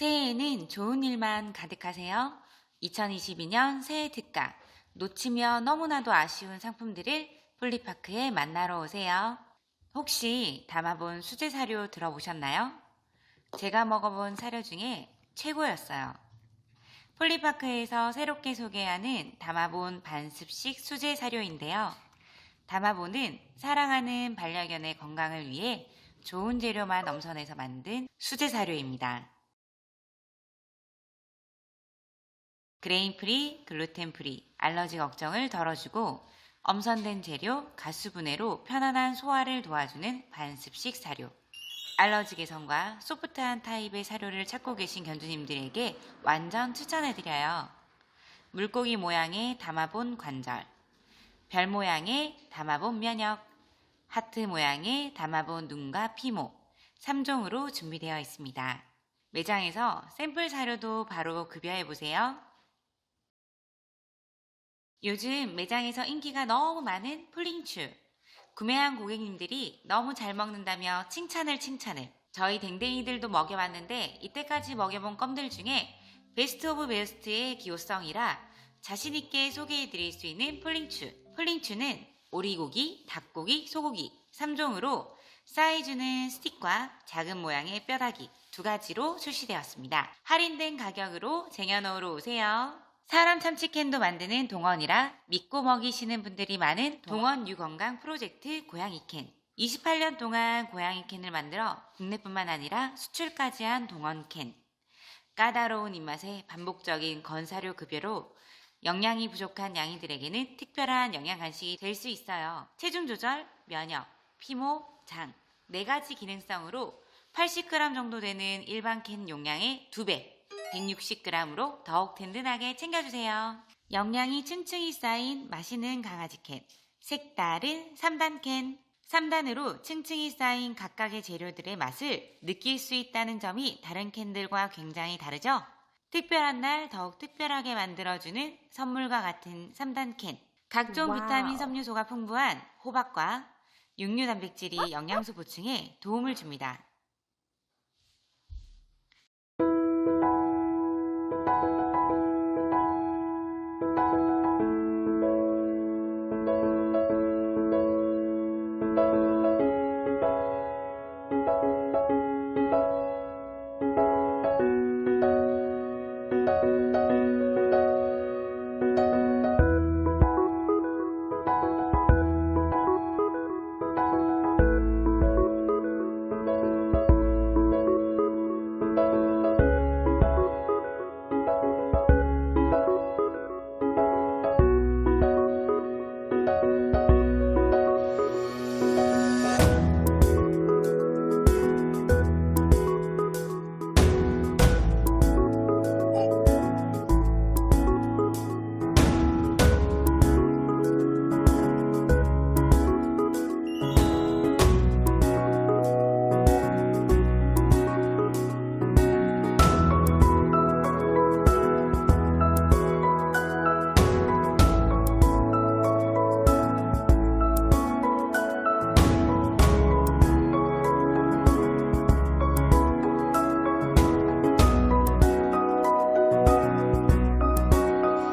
새해에는 좋은 일만 가득하세요. 2022년 새해 특가 놓치면 너무나도 아쉬운 상품들을 폴리파크에 만나러 오세요. 혹시 담아본 수제 사료 들어보셨나요? 제가 먹어본 사료 중에 최고였어요. 폴리파크에서 새롭게 소개하는 담아본 반습식 수제 사료인데요. 담아본은 사랑하는 반려견의 건강을 위해 좋은 재료만 엄선해서 만든 수제 사료입니다. 그레인 프리, 글루텐 프리, 알러지 걱정을 덜어주고 엄선된 재료, 가수 분해로 편안한 소화를 도와주는 반습식 사료. 알러지 개선과 소프트한 타입의 사료를 찾고 계신 견주님들에게 완전 추천해드려요. 물고기 모양의 담아본 관절, 별 모양의 담아본 면역, 하트 모양의 담아본 눈과 피모, 3종으로 준비되어 있습니다. 매장에서 샘플 사료도 바로 급여해보세요. 요즘 매장에서 인기가 너무 많은 풀링추. 구매한 고객님들이 너무 잘 먹는다며 칭찬을 칭찬을. 저희 댕댕이들도 먹여봤는데 이때까지 먹여본 껌들 중에 베스트 오브 베스트의 기호성이라 자신있게 소개해드릴 수 있는 풀링추. 풀링추는 오리고기, 닭고기, 소고기 3종으로 사이즈는 스틱과 작은 모양의 뼈다귀 두 가지로 출시되었습니다. 할인된 가격으로 쟁여놓으러 오세요. 사람 참치캔도 만드는 동원이라 믿고 먹이시는 분들이 많은 동원 유건강 프로젝트 고양이캔. 28년 동안 고양이캔을 만들어 국내뿐만 아니라 수출까지 한 동원캔. 까다로운 입맛에 반복적인 건사료 급여로 영양이 부족한 양이들에게는 특별한 영양 간식이 될 수 있어요. 체중 조절, 면역, 피모, 장. 네 가지 기능성으로 80g 정도 되는 일반 캔 용량의 2배. 160g으로 더욱 든든하게 챙겨주세요. 영양이 층층이 쌓인 맛있는 강아지 캔. 색다른 3단 캔. 3단으로 층층이 쌓인 각각의 재료들의 맛을 느낄 수 있다는 점이 다른 캔들과 굉장히 다르죠? 특별한 날 더욱 특별하게 만들어주는 선물과 같은 3단 캔. 각종 와우. 비타민 섬유소가 풍부한 호박과 육류 단백질이 영양소 보충에 도움을 줍니다.